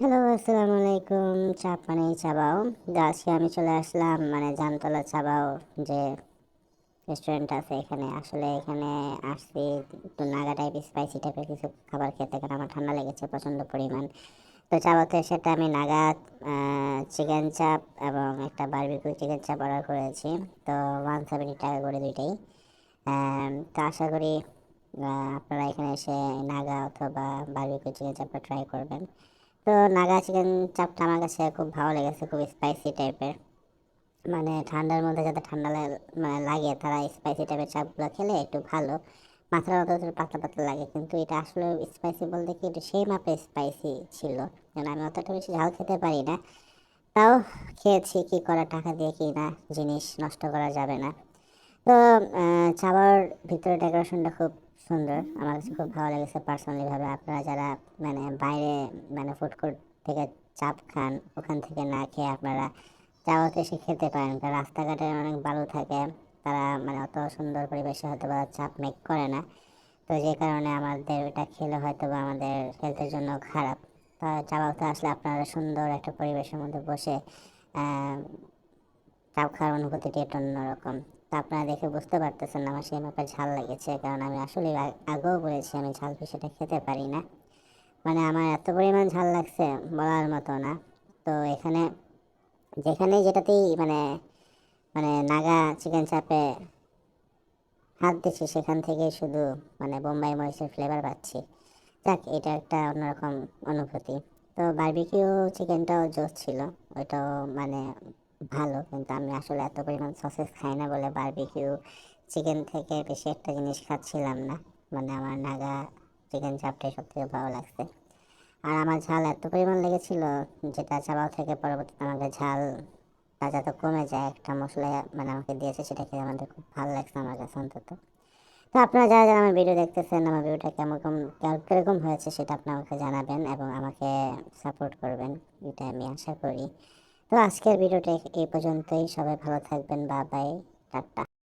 Hello, আসসালামু আলাইকুম। চাপ মানে চাবাও আজকে আমি চলে আসলাম মানে জামতলা চাবাও যে রেস্টুরেন্ট আছে এখানে। আসলে এখানে আসছি একটু নাগা টাইপ স্পাইসি টাইপের কিছু খাবার খেতে, কারণ আমার ঠান্ডা লেগেছে প্রচণ্ড পরিমাণ। তো চাবাতে সেটা আমি নাগা চিকেন চাপ এবং একটা বারবিকিউ চিকেন চাপ অর্ডার করেছি। তো ওয়ান সেভেন্টি টাকা করে দুইটাই। তো আশা করি আপনারা এখানে এসে নাগা অথবা বারবিকিউ চিকেন চাপটা ট্রাই করবেন। তো নাগা চিকেন চাপটা আমার কাছে খুব ভালো লেগেছে, খুব স্পাইসি টাইপের মানে ঠান্ডার মধ্যে যাতে ঠান্ডা মানে লাগে, তারা স্পাইসি টাইপের চাপগুলো খেলে একটু ভালো। মাথার মতো পাতলা পাতলা লাগে, কিন্তু এটা আসলে স্পাইসি বলতে কি একটু সেই মাপে স্পাইসি ছিল। কারণ আমি অতটা বেশি ঝাল খেতে পারি না। তাও খেয়েছি, কি করা টাকা দিয়ে কি না জিনিস নষ্ট করা যাবে না। তো চাবার ভিতরে ডেকোরেশনটা খুব সুন্দর। আমার কাছে খুব ভালো লেগেছে পার্সোনালি ভাবে। আপনারা যারা মানে বাইরে মানে ফুড কোর্ট থেকে চাপ খান, ওখান থেকে না খেয়ে আপনারা চাওয়াতে এসে খেতে পারেন। কারণ রাস্তাঘাটে অনেক বালু থাকে, তারা মানে অত সুন্দর পরিবেশে হয়তো বা চাপ মেক করে না। তো যে কারণে আমাদের এটা খেলে হয়তো বা আমাদের হেলথের জন্য খারাপ। তা চাবাতে আসলে আপনারা সুন্দর একটা পরিবেশের মধ্যে বসে চাপ খাওয়ার অনুভূতিটি একটু অন্যরকম। আপনারা দেখে বুঝতে পারতেছেন না, আমার সেই মাপে ঝাল লেগেছে। কারণ আমি আসলে আগেও বলেছি আমি ঝাল বিষয়টা খেতে পারি না। মানে আমার এত পরিমাণ ঝাল লাগছে বলার মতো না। তো এখানে যেখানে যেটাতেই মানে মানে নাগা চিকেন চাপে হাত দিচ্ছি, সেখান থেকে শুধু মানে বোম্বাই মরিচের ফ্লেভার পাচ্ছি। যাক, এটা একটা অন্যরকম অনুভূতি। তো বারবিকিউ চিকেনটাও জোস ছিল, ওইটাও মানে ভালো, কিন্তু আমি আসলে এত পরিমাণ সসেস খাই না বলে বারবিকিউ চিকেন থেকে বেশি একটা জিনিস খাচ্ছিলাম না। মানে আমার নাগা চিকেন চাপটাই সব থেকে ভালো লাগছে। আর আমার ঝাল এত পরিমাণ লেগেছিল যেটা চাবাও থেকে পরবর্তীতে আমাকে ঝাল তাজা তো কমে যায়, একটা মশলা মানে আমাকে দিয়েছে সেটা খেয়ে আমাদের খুব ভালো লাগছে আমার কাছে অন্তত। তো আপনারা যারা যারা আমার ভিডিও দেখতেছেন, আমার ভিডিওটা কেমন কীরকম হয়েছে সেটা আপনি আমাকে জানাবেন এবং আমাকে সাপোর্ট করবেন, এটা আমি আশা করি। তো আজকের ভিডিওটা এই পর্যন্তই। সবাই ভালো থাকবেন। বা বাই। টাটা।